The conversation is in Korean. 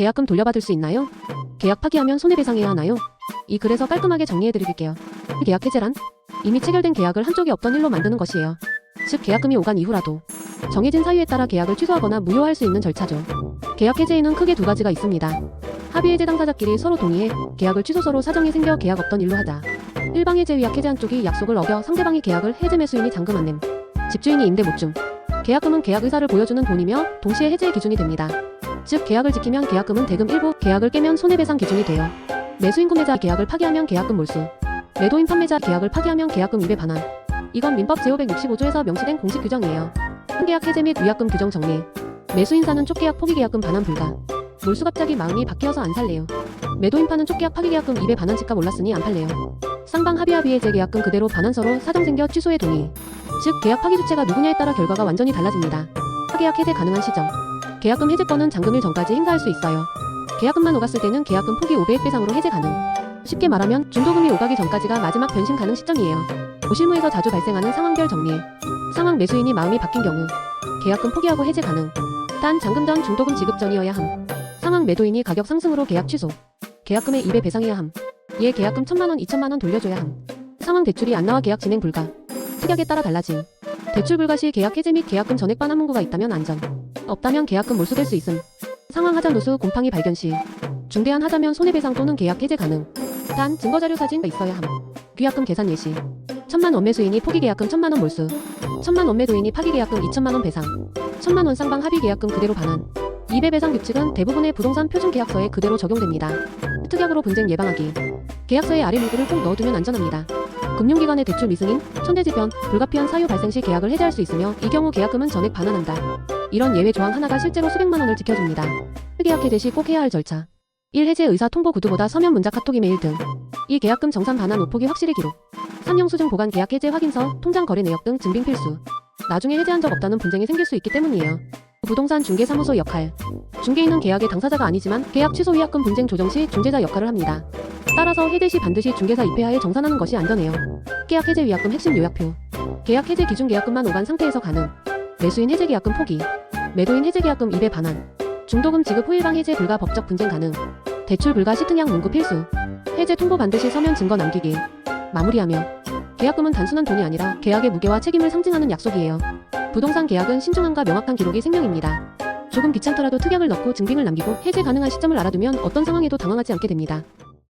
계약금 돌려받을 수 있나요? 계약 파기하면 손해배상해야 하나요? 이 글에서 깔끔하게 정리해드릴게요. 계약 해제란 이미 체결된 계약을 한쪽이 없던 일로 만드는 것이에요. 즉 계약금이 오간 이후라도 정해진 사유에 따라 계약을 취소하거나 무효할 수 있는 절차죠. 계약 해제에는 크게 두 가지가 있습니다. 합의 해 제 당사자끼리 서로 동의해 계약을 취소서로 사정이 생겨 계약 없던 일로 하자. 일방 해제 위약 해제한 쪽이 약속을 어겨 상대방이 계약을 해제 매수인이 잔금 안냄. 집주인이 임대 못 줌. 계약금은 계약 의사를 보여주는 돈이며 동시에 해제의 기준이 됩니다. 즉 계약을 지키면 계약금은 대금 일부, 계약을 깨면 손해배상 기준이 돼요. 매수인 구매자 계약을 파기하면 계약금 몰수. 매도인 판매자 계약을 파기하면 계약금 2배 반환. 이건 민법 제565조에서 명시된 공식 규정이에요. 계약 해제 및 위약금 규정 정리. 매수인사는 쪽계약 포기계약금 반환 불가. 몰수 갑자기 마음이 바뀌어서 안 살래요. 매도인파는 쪽계약 파기계약금 2배 반환 집값 올랐으니 안 팔래요. 쌍방 합의 합의의 재계약금 그대로 반환서로 사정 생겨 취소의 동의. 즉 계약 파기 주체가 누구냐에 따라 결과가 완전히 달라집니다. 파계약 해제 가능한 시점. 계약금 해제권은 잔금일 전까지 행사할 수 있어요. 계약금만 오갔을 때는 계약금 포기 500배 이상으로 해제 가능. 쉽게 말하면 중도금이 오가기 전까지가 마지막 변신 가능 시점이에요. 고실무에서 자주 발생하는 상황별 정리. 상황 매수인이 마음이 바뀐 경우 계약금 포기하고 해제 가능. 단 잔금 전 중도금 지급 전이어야 함. 상황 매도인이 가격 상승으로 계약 취소. 계약금의 2배 배상해야 함. 이에 계약금 1천만 원, 2천만 원 돌려줘야 함. 상황 대출이 안 나와 계약 진행 불가. 특약에 따라 달라짐. 대출 불가 시 계약 해제 및 계약금 전액 반환 문구가 있다면 안전. 없다면 계약금 몰수될 수 있음. 상황 하자 누수 곰팡이 발견 시 중대한 하자면 손해배상 또는 계약 해제 가능. 단 증거자료 사진가 있어야 함. 귀약금 계산 예시. 천만 원 매 수인이 포기 계약금 천만 원 몰수. 천만 원 매 도인이 파기 계약금 2천만 원 배상. 천만 원 쌍방 합의 계약금 그대로 반환. 2배 배상 규칙은 대부분의 부동산 표준 계약서에 그대로 적용됩니다. 특약으로 분쟁 예방하기. 계약서에 아래 문구를 꼭 넣어두면 안전합니다. 금융기관의 대출 미승인, 천대지변, 불가피한 사유 발생 시 계약을 해제할 수 있으며 이 경우 계약금은 전액 반환한다. 이런 예외 조항 하나가 실제로 수백만 원을 지켜줍니다. 계약 해제 시꼭 해야 할 절차. 1. 해제 의사 통보 구두보다 서면 문자 카톡 이메일 등. 2. 계약금 정산 반환 오폭이 확실히 기록. 3. 영수증 보관 계약 해제 확인서, 통장 거래 내역 등 증빙 필수. 나중에 해제한 적 없다는 분쟁이 생길 수 있기 때문이에요. 부동산 중개사무소 역할. 중개인은 계약의 당사자가 아니지만 계약 취소 위약금 분쟁 조정 시 중재자 역할을 합니다. 따라서 해제 시 반드시 중개사 입회하에 정산하는 것이 안전해요. 계약 해제 위약금 핵심 요약표. 계약 해제 기준 계약금만 오간 상태에서 가능. 매수인 해제 계약금 포기. 매도인 해제 계약금 2배 반환. 중도금 지급 후 일방 해제 불가 법적 분쟁 가능. 대출 불가 시특약 문구 필수. 해제 통보 반드시 서면 증거 남기기. 마무리하며 계약금은 단순한 돈이 아니라 계약의 무게와 책임을 상징하는 약속이에요. 부동산 계약은 신중함과 명확한 기록이 생명입니다. 조금 귀찮더라도 특약을 넣고 증빙을 남기고 해제 가능한 시점을 알아두면 어떤 상황에도 당황하지 않게 됩니다.